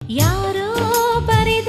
ಯಾರೋ ಬರೆದ